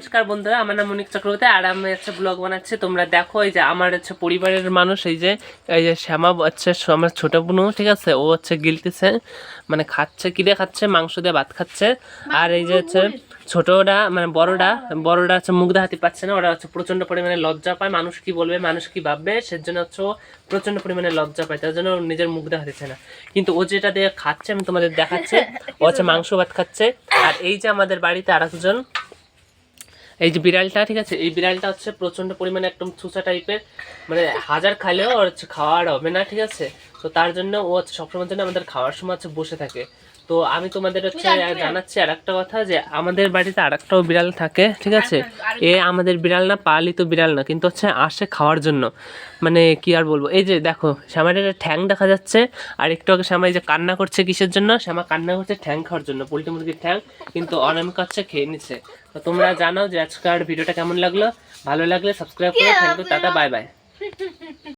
নমস্কার বন্ধুরা আমার নাম মনিক চক্রবর্তী আর আমি হচ্ছে ব্লগ বানাচ্ছি। তোমরা দেখো এই যে আমার হচ্ছে পরিবারের মানুষ এই যে এই যে শ্যামা হচ্ছে আমার ছোট বোনু ঠিক আছে? ও হচ্ছে গিলতেছে মানে খাচ্ছে কিরে খাচ্ছে মাংস দিয়ে ভাত খাচ্ছে। আর এই যে হচ্ছে ছোটরা মানে বড়রা বড়রা হচ্ছে মুখ দেখাতে পাচ্ছে না ওরা হচ্ছে প্রচণ্ড পরিমাণে লজ্জা পায়। মানুষ কি বলবে মানুষ কি ভাববে? সেজন্য হচ্ছে ও প্রচণ্ড পরিমাণে লজ্জা পায় তার জন্য নিজের মুখ দেখাতেছে না। কিন্তু ও যেটা দিয়ে খাচ্ছে আমি তোমাদের দেখাচ্ছি ও হচ্ছে মাংস ভাত খাচ্ছে। আর এই যে আমাদের বাড়িতে আরেকজন এই যে বিড়ালটা, ঠিক আছে? এই বিড়ালটা হচ্ছে প্রচণ্ড পরিমাণে একদম চুষা টাইপের মানে হাজার খাইলেও আর হচ্ছে খাওয়ার হবে না, ঠিক আছে? তো তার জন্য ও সবসময় জন্য আমাদের খাওয়ার সময় হচ্ছে বসে থাকে। তো আমি তোমাদের হচ্ছে জানাচ্ছি আর একটা কথা যে আমাদের বাড়িতে আর একটাও বিড়াল থাকে ঠিক আছে? এ আমাদের বিড়াল না পালিত বিড়াল না কিন্তু হচ্ছে আসে খাওয়ার জন্য। মানে কি আর বলব? এই যে দেখো শ্যামার একটা ঠ্যাং দেখা যাচ্ছে আর একটু আগে শ্যামা যে কান্না করছে কিসের জন্য? শ্যামা কান্না করছে ঠ্যাং খাওয়ার জন্য পোলট্রি মুরগির ঠ্যাং কিন্তু অনামিকা হচ্ছে খেয়ে নিচ্ছে। তো তোমরা জানাও যে আজকের ভিডিওটা কেমন লাগল? ভালো লাগলে সাবস্ক্রাইব করো thank you tata bye bye